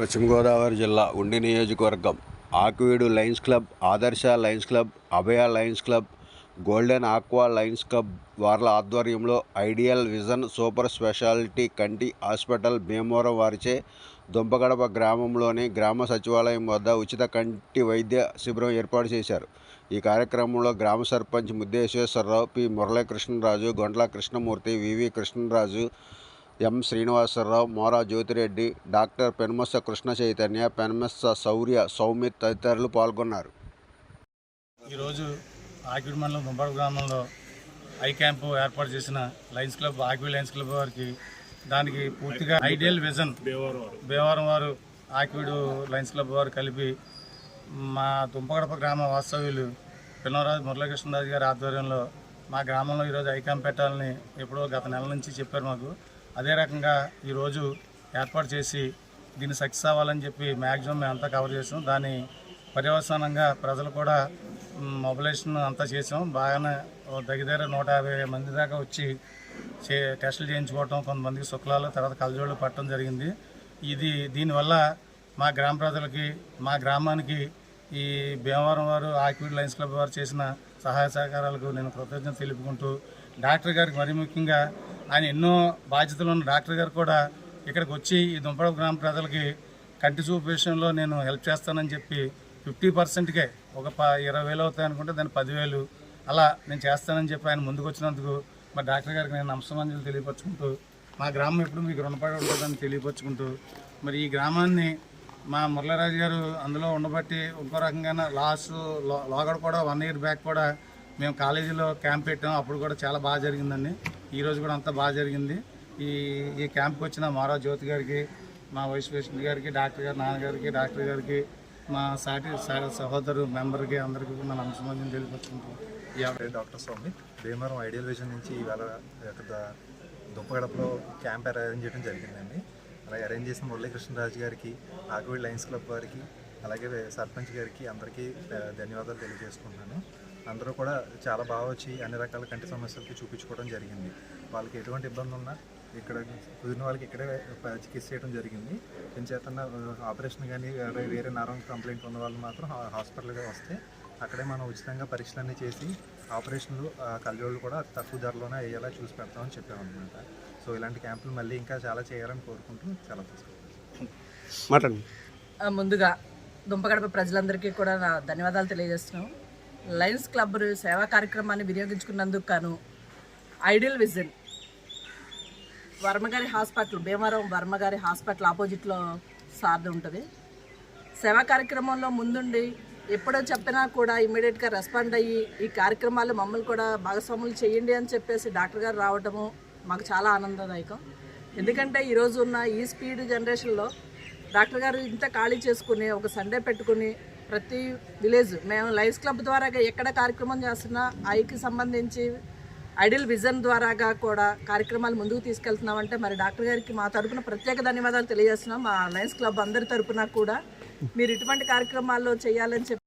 పశ్చిమ గోదావరి జిల్లా ఉండి నియోజకవర్గం. Akividu lions club Adarsha lions club Abhaya lions club golden aqua lions club వార్ల ఆధ్వర్యంలో ideal vision super speciality కంటి hospital Bhimavaram వారిచే దుంపగడప గ్రామంలోని గ్రామ సచివాలయం వద్ద ఉచిత కంటి వైద్య శిబిరం ఏర్పాటు చేశారు. ఈ కార్యక్రమంలో గ్రామ sarpanch Muddeswararao P Muralikrishnaraju Gondla Krishnamurthy V V Krishnaraju M. Srinivasarao Mora Jyothireddy doctor Penumassa Krishna Chaitanya Penumassa Shourya Soumith తదితరులు పాల్గొన్నారు. ఈరోజు ఆకిడి మండలం దుంపడ గ్రామంలో ఐ క్యాంపు ఏర్పాటు చేసిన lions club Akividu lions club వారికి దానికి పూర్తిగా ఐడియల్ విజన్ భీమవరం వారు ఆకివీడు లయన్స్ క్లబ్ వారు కలిపి మా దుంపగడప గ్రామ వాస్తవ్యులు పిల్లరాజు మురళీకృష్ణరాజు గారి ఆధ్వర్యంలో మా గ్రామంలో ఈరోజు ఐ క్యాంప్ పెట్టాలని ఎప్పుడో గత నెల నుంచి చెప్పారు మాకు. అదే రకంగా ఈరోజు ఏర్పాటు చేసి దీన్ని సక్సెస్ అవ్వాలని చెప్పి మ్యాక్సిమం మేము అంతా కవర్ చేసాం. దాని పర్యవసానంగా ప్రజలు కూడా మొబిలైజేషన్ అంతా చేసాం. బాగానే దగ్గర దగ్గర నూట యాభై మంది దాకా వచ్చి చే టెస్టులు చేయించుకోవటం కొంతమందికి శుక్లాలు తర్వాత కలజోళ్ళు పట్టడం జరిగింది. ఇది దీనివల్ల మా గ్రామ ప్రజలకి మా గ్రామానికి ఈ భీమవరం వారు ఆక్విడ్ లయన్స్ క్లబ్ వారు చేసిన సహాయ సహకారాలకు నేను కృతజ్ఞత తెలుపుకుంటూ డాక్టర్ గారికి మరీ ముఖ్యంగా ఆయన ఎన్నో బాధ్యతలు ఉన్న డాక్టర్ గారు కూడా ఇక్కడికి వచ్చి ఈ దుంపడ గ్రామ ప్రజలకి కంటి చూపు విషయంలో నేను హెల్ప్ చేస్తానని చెప్పి ఫిఫ్టీ పర్సెంట్కే ఒక ప ఇరవై వేలు అవుతాయి అనుకుంటే దాన్ని పదివేలు అలా నేను చేస్తానని చెప్పి ఆయన ముందుకు వచ్చినందుకు మా డాక్టర్ గారికి నేను నమస్కారాంజలి తెలియపరచుకుంటూ మా గ్రామం ఎప్పుడు మీకు రుణపడి ఉంటుందని తెలియపరచుకుంటూ మరి ఈ గ్రామాన్ని మా మురళీరాజు గారు అందులో ఉండబట్టి ఇంకో రకంగా లాస్ట్ లోగడ కూడా వన్ ఇయర్ బ్యాక్ కూడా మేము కాలేజీలో క్యాంప్ పెట్టాం. అప్పుడు కూడా చాలా బాగా జరిగిందండి. ఈ రోజు కూడా అంతా బాగా జరిగింది. ఈ ఈ క్యాంప్కి వచ్చిన మారా జ్యోతి గారికి మా వైస్ ప్రెసిడెంట్ గారికి డాక్టర్ గారి నాన్నగారికి డాక్టర్ గారికి మా సాటి సహోదరు మెంబర్కి అందరికీ కూడా నా నమస్కారం తెలియపరుచుకుంటాం ఈ doctor Swamy. Bhimavaram ideal vision నుంచి ఇవాళ యొక్క దుప్పగడపలో క్యాంప్ అరేంజ్ చేయడం జరిగిందండి. అలాగే అరేంజ్ చేసిన మురళీకృష్ణరాజు గారికి ఆకువీడ్ లయన్స్ క్లబ్ వారికి అలాగే సర్పంచ్ గారికి అందరికీ ధన్యవాదాలు తెలియజేసుకుంటున్నాను. అందరూ కూడా చాలా బాగా వచ్చి అన్ని రకాల కంటి సమస్యలకి చూపించుకోవడం జరిగింది. వాళ్ళకి ఎటువంటి ఇబ్బంది ఉన్నా ఇక్కడ కుదిరిన వాళ్ళకి ఇక్కడే చికిత్స చేయడం జరిగింది. చేతన ఆపరేషన్ కానీ వేరే నారం నరం కంప్లైంట్ ఉన్న వాళ్ళు మాత్రం హాస్పిటల్గా వస్తే అక్కడే మనం ఉచితంగా పరీక్షలన్నీ చేసి ఆపరేషన్లు ఆ, కళ్ళజోళ్ళు కూడా తక్కువ ధరలోనే అయ్యేలా చూసి పెడతామని చెప్పామన్నమాట. సో ఇలాంటి క్యాంపులు మళ్ళీ ఇంకా చాలా చేయాలని కోరుకుంటూ చాలా తీసుకుంటాం ముందుగా దుంపగడప ప్రజలందరికీ కూడా నా ధన్యవాదాలు తెలియజేస్తున్నాం. లయన్స్ క్లబ్ సేవా కార్యక్రమాన్ని వినియోగించుకున్నందుకు గాను ఐడియల్ విజన్ వర్మగారి హాస్పిటల్ భీమవరం వర్మగారి హాస్పిటల్ ఆపోజిట్లో సార్ది ఉంటుంది. సేవా కార్యక్రమంలో ముందుండి ఎప్పుడో చెప్పినా కూడా ఇమీడియట్గా రెస్పాండ్ అయ్యి ఈ కార్యక్రమాలు మమ్మల్ని కూడా భాగస్వాములు చేయండి అని చెప్పేసి డాక్టర్ గారు రావటము మాకు చాలా ఆనందదాయకం. ఎందుకంటే ఈరోజు ఉన్న ఈ స్పీడ్ జనరేషన్లో డాక్టర్ గారు ఇంత ఖాళీ చేసుకుని ఒక సండే పెట్టుకుని ప్రతి విలేజ్ మేము లైఫ్ క్లబ్ ద్వారా ఎక్కడ కార్యక్రమం చేస్తున్నా ఐకి సంబంధించి ఐడియల్ విజన్ ద్వారాగా కూడా కార్యక్రమాలు ముందుకు తీసుకెళ్తున్నామంటే మరి డాక్టర్ గారికి మా తరపున ప్రత్యేక ధన్యవాదాలు తెలియజేస్తున్నాం. మా లయన్స్ క్లబ్ అందరి తరపున కూడా మీరు ఇటువంటి కార్యక్రమాల్లో చేయాలని చెప్పి